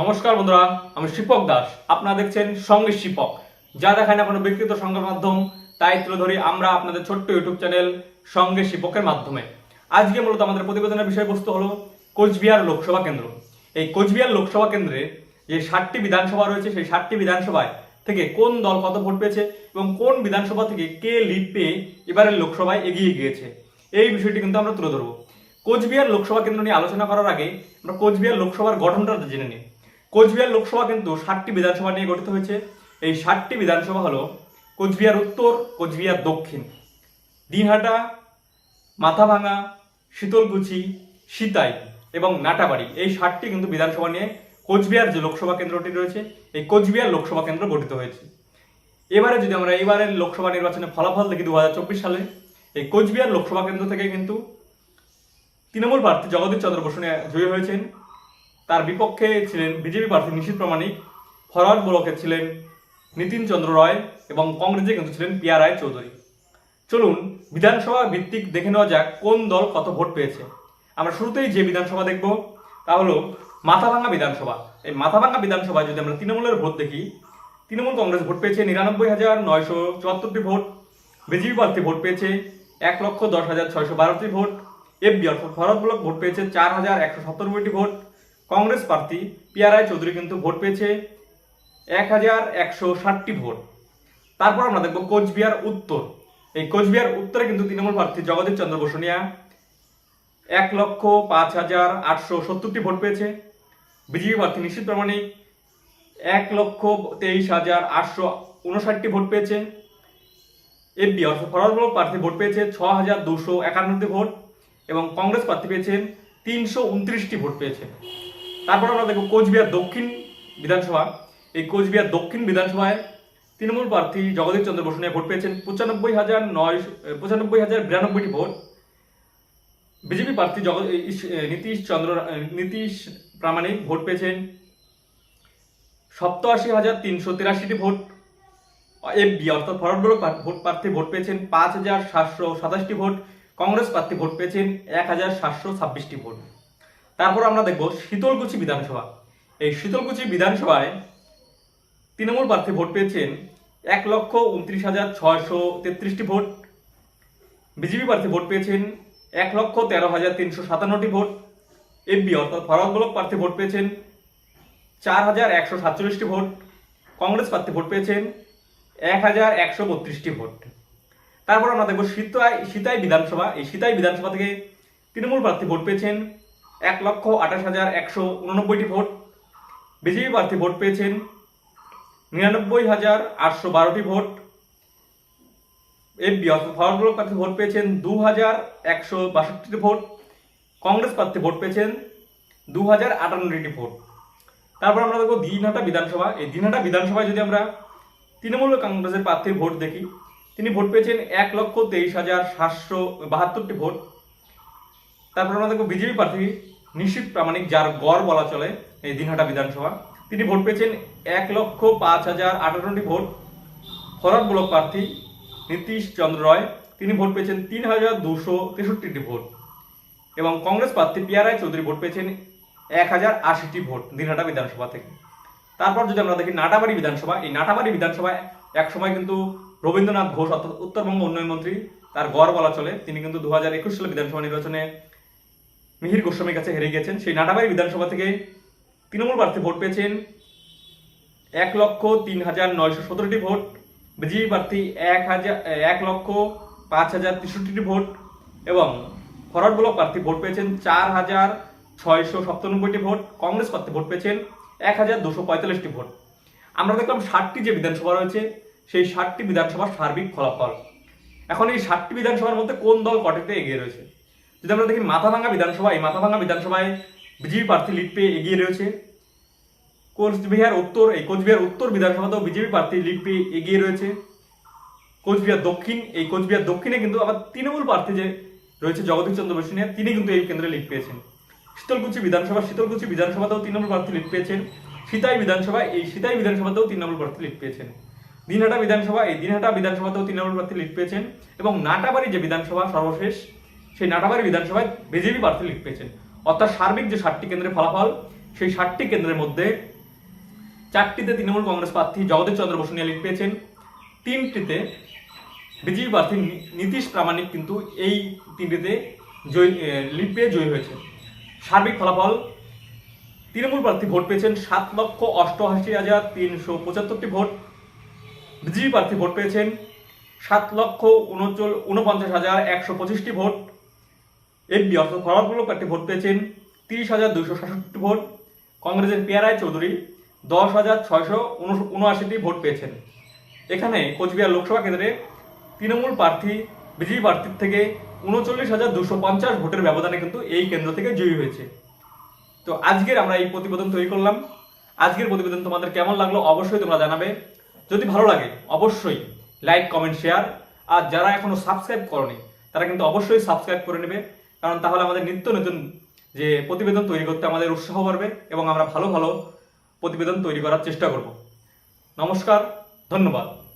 নমস্কার বন্ধুরা, আমি শিপক দাস। আপনারা দেখছেন সঙ্গে শিপক। যা দেখায় না কোনো ব্যক্তিগত সংবাদ মাধ্যম, তাই তুলে ধরি আমরা আপনাদের ছোট্ট ইউটিউব চ্যানেল সঙ্গে শিপকের মাধ্যমে। আজকে মূলত আমাদের প্রতিবেদনের বিষয়বস্তু হলো কোচবিহার লোকসভা কেন্দ্র। এই কোচবিহার লোকসভা কেন্দ্রে যে ষাটটি বিধানসভা রয়েছে, সেই ষাটটি বিধানসভায় থেকে কোন দল কত ভোট পেয়েছে এবং কোন বিধানসভা থেকে কে লিড পেয়ে এবারের লোকসভায় এগিয়ে গিয়েছে, এই বিষয়টি কিন্তু আমরা তুলে ধরবো। কোচবিহার লোকসভা কেন্দ্র নিয়ে আলোচনা করার আগে আমরা কোচবিহার লোকসভার গঠনটা জেনে নিই। কোচবিহার লোকসভা কিন্তু ষাটটি বিধানসভা নিয়ে গঠিত হয়েছে। এই ষাটটি বিধানসভা হলো কোচবিহার উত্তর, কোচবিহার দক্ষিণ। দিনহাটা মাথাভাঙা শীতলকুচি, সিতাই এবং নাটাবাড়ি এই ষাটটি কিন্তু বিধানসভা নিয়ে কোচবিহার যে লোকসভা কেন্দ্রটি রয়েছে, এই কোচবিহার লোকসভা কেন্দ্র গঠিত হয়েছে। এবারে যদি আমরা এবারের লোকসভা নির্বাচনের ফলাফল দেখি দু হাজার চব্বিশ সালে, এই কোচবিহার লোকসভা কেন্দ্র থেকে কিন্তু তৃণমূল প্রার্থী জগদীশ চন্দ্র বসু জয়ী হয়েছেন। তার বিপক্ষে ছিলেন বিজেপি প্রার্থী নিশীত প্রামাণিক ফরওয়ার্ড ব্লকে ছিলেন নীতিন চন্দ্র রায় এবং কংগ্রেসে কিন্তু ছিলেন পিয়া রায় চৌধুরী। চলুন, বিধানসভা ভিত্তিক দেখে নেওয়া যাক কোন দল কত ভোট পেয়েছে। আমরা শুরুতেই যে বিধানসভা দেখব, তা হলো মাথাভাঙ্গা বিধানসভা। এই মাথাভাঙ্গা বিধানসভায় যদি আমরা তৃণমূলের ভোট দেখি, তৃণমূল কংগ্রেস ভোট পেয়েছে নিরানব্বই হাজার নয়শো চুয়াত্তরটি ভোট, বিজেপি প্রার্থী ভোট পেয়েছে এক লক্ষ দশ হাজার ছয়শো বারোটি ভোট এফবি অর্থাৎ ভারত ব্লক ভোট পেয়েছে চার হাজার একশো সত্তরটি ভোট কংগ্রেস প্রার্থী পিয়ারায় চৌধুরী কিন্তু ভোট পেয়েছে এক হাজার একশো ষাটটি ভোট। তারপর আমরা দেখব কোচবিহার উত্তর। এই কোচবিহার উত্তরে কিন্তু তৃণমূল প্রার্থী জগদীশ চন্দ্র বসুনিয়া এক লক্ষ পাঁচ হাজার আটশো সত্তরটি ভোট পেয়েছে। বিজেপি প্রার্থী নিশ্চিত প্রামাণিক এক লক্ষ তেইশ হাজার আটশো উনষাটটি ভোট পেয়েছে। এফবি অর্থাৎ ফরওয়ার্ড প্রার্থী ভোট পেয়েছে ছ হাজার দুশো একান্নটি ভোট এবং কংগ্রেস প্রার্থী পেয়েছেন তিনশো উনত্রিশটি ভোট পেয়েছে। তারপর আমরা দেখব কোচবিহার দক্ষিণ বিধানসভা। এই কোচবিহার দক্ষিণ বিধানসভায় তৃণমূল প্রার্থী জগদীশ চন্দ্র বসু ভোট পেয়েছেন। পঁচানব্বই হাজার নয় পঁচানব্বই হাজার বিরানব্বইটি ভোট। বিজেপি প্রার্থী জগ নীতিশ চন্দ্র নীতিশ প্রামাণিক ভোট পেয়েছেন। সপ্তাশি হাজার তিনশো তিরাশিটি ভোট। এফবি, অর্থাৎ ফরওয়ার্ড ব্লক ভোট প্রার্থী ভোট পেয়েছেন পাঁচ হাজার সাতশো সাতাশটি ভোট। কংগ্রেস প্রার্থী ভোট পেয়েছেন এক হাজার সাতশো ছাব্বিশটি ভোট। তারপর আমরা দেখব শীতলকুচি বিধানসভা। এই শীতলকুচি বিধানসভায় তৃণমূল প্রার্থী ভোট পেয়েছেন এক লক্ষ উনত্রিশ হাজার ছয়শো তেত্রিশটি ভোট। বিজেপি প্রার্থী ভোট পেয়েছেন এক লক্ষ তেরো হাজার তিনশো সাতান্নটি ভোট। এফবি অর্থাৎ ফরওয়ার্ড প্রার্থী ভোট পেয়েছেন চার হাজার একশো সাতচল্লিশটি ভোট। কংগ্রেস প্রার্থী ভোট পেয়েছেন এক হাজার একশো বত্রিশটি ভোট। তারপর আমরা দেখব সীতাই সীতাই বিধানসভা। এই সীতাই বিধানসভা থেকে তৃণমূল প্রার্থী ভোট পেয়েছেন এক লক্ষ আঠাশ হাজার একশো উননব্বইটি ভোট। বিজেপি প্রার্থী ভোট পেয়েছেন নিরানব্বই হাজার আটশো বারোটি ভোট। এফবি অর্থাৎ ফরওয়ার্ড প্রার্থী ভোট পেয়েছেন দু হাজার একশো বাষট্টিটি ভোট। কংগ্রেস প্রার্থী ভোট পেয়েছেন দু হাজার আটান্নটি ভোট। তারপর আমরা দেখব দিনহাটা বিধানসভা। এই দিনহাটা বিধানসভায় যদি আমরা তৃণমূল কংগ্রেসের প্রার্থীর ভোট দেখি, তিনি ভোট পেয়েছেন এক লক্ষ তেইশ হাজার সাতশো বাহাত্তরটি ভোট। তারপর আমরা দেখব বিজেপি প্রার্থী নিশ্চিত প্রামাণিক, যার গড় বলা চলে এই দিনহাটা বিধানসভা। তিনি ভোট পেয়েছেন এক লক্ষ পাঁচ হাজার আটান্নটি ভোট। ফরওয়ার্ড ব্লক প্রার্থী নীতিশ চন্দ্র রয়। তিনি ভোট পেয়েছেন তিন হাজার দুশো তেষট্টিটি ভোট। এবং কংগ্রেস প্রার্থী পিয়ারায় চৌধুরী ভোট পেয়েছেন এক হাজার আশিটি ভোট দিনহাটা বিধানসভা থেকে। তারপর যদি আমরা দেখি নাটাবাড়ি বিধানসভা, এই নাটাবাড়ি বিধানসভায় এক সময় কিন্তু রবীন্দ্রনাথ ঘোষ, অর্থাৎ উত্তরবঙ্গ উন্নয়ন মন্ত্রী, তার গড় বলা চলে। তিনি কিন্তু দু হাজার একুশ সালে বিধানসভা নির্বাচনে মিহির গোস্বামীর কাছে হেরে গিয়েছেন সেই নাটাবাড়ি বিধানসভা থেকে তৃণমূল প্রার্থী ভোট পেয়েছেন। এক লক্ষ তিন হাজার নয়শো সতেরোটি ভোট। বিজেপি প্রার্থী এক হাজার, এক লক্ষ পাঁচ হাজার তেষট্টিটি ভোট এবং ফরওয়ার্ড ব্লক প্রার্থী ভোট পেয়েছেন চার হাজার ছয়শো সপ্তানব্বইটি ভোট। কংগ্রেস প্রার্থী ভোট পেয়েছেন এক হাজার দুশো পঁয়তাল্লিশটি ভোট। আমরা দেখলাম ষাটটি যে বিধানসভা রয়েছে, সেই ষাটটি বিধানসভার সার্বিক ফলাফল। এখন এই ষাটটি বিধানসভার মধ্যে কোন দল কটেতে এগিয়ে রয়েছে? যদি আমরা দেখি মাথাভাঙ্গা বিধানসভা এই মাথাভাঙ্গা বিধানসভায় বিজেপি প্রার্থী লিড পেয়ে এগিয়ে রয়েছে। কোচবিহার উত্তর, এই কোচবিহার উত্তর বিধানসভাতেও বিজেপি প্রার্থী লিড পেয়ে এগিয়ে রয়েছে। কোচবিহার দক্ষিণ, এই কোচবিহার দক্ষিণে কিন্তু আবার তৃণমূল প্রার্থী যে রয়েছে জগদীশ চন্দ্র বসুনিয়া তিনি কিন্তু এই কেন্দ্রে লিড পেয়েছেন। শীতলকুচি বিধানসভা, শীতলকুচি বিধানসভাতেও তৃণমূল প্রার্থী লিড পেয়েছেন। সীতাই বিধানসভা এই সীতাই বিধানসভাতেও তৃণমূল প্রার্থী লিড পেয়েছেন। দিনহাটা বিধানসভা, এই দিনহাটা বিধানসভাতেও তৃণমূল প্রার্থী লিড পেয়েছেন। এবং নাটাবাড়ি যে বিধানসভা, সর্বশেষ সেই নাটাবাড়ি বিধানসভায় বিজেপি প্রার্থী লিড পেয়েছেন। অর্থাৎ সার্বিক যে ষাটটি কেন্দ্রের ফলাফল, সেই ষাটটি কেন্দ্রের মধ্যে চারটিতে তৃণমূল কংগ্রেস প্রার্থী জগদীশ চন্দ্র বসু নিয়ে লিড পেয়েছেন। তিনটিতে বিজেপি প্রার্থী নীতিশ প্রামাণিক কিন্তু এই তিনটিতে জয়ী লিড পেয়ে জয়ী হয়েছে। সার্বিক ফলাফল, তৃণমূল প্রার্থী ভোট পেয়েছেন সাত লক্ষ অষ্টআশি হাজার তিনশো পঁচাত্তরটি ভোট। বিজেপি প্রার্থী ভোট পেয়েছেন সাত লক্ষ উনচল, উনপঞ্চাশ হাজার একশো পঁচিশটি ভোট। এফবি অর্থাৎ ফরওয়ার্ড ব্লক প্রার্থী ভোট পেয়েছেন তিরিশ হাজার দুশো সাতষট্টি ভোট, কংগ্রেসের পিয়ারায় চৌধুরী দশ হাজার ছয়শো উনআশিটি ভোট পেয়েছেন। এখানে কোচবিহার লোকসভা কেন্দ্রে তৃণমূল প্রার্থী, বিজেপি প্রার্থীর থেকে উনচল্লিশ হাজার দুশো পঞ্চাশ ভোটের ব্যবধানে কিন্তু এই কেন্দ্র থেকে জয়ী হয়েছে। তো আজকের আমরা এই প্রতিবেদন তৈরি করলাম। আজকের প্রতিবেদন তোমাদের কেমন লাগল অবশ্যই তোমরা জানাবে। যদি ভালো লাগে, অবশ্যই লাইক, কমেন্ট, শেয়ার। আর যারা এখনও সাবস্ক্রাইব করনি, তারা কিন্তু অবশ্যই সাবস্ক্রাইব করে নেবে। কারণ তাহলে আমাদের নিত্য নতুন যে প্রতিবেদন তৈরি করতে আমাদের উৎসাহ বাড়বে এবং আমরা ভালো ভালো প্রতিবেদন তৈরি করার চেষ্টা করব। নমস্কার, ধন্যবাদ।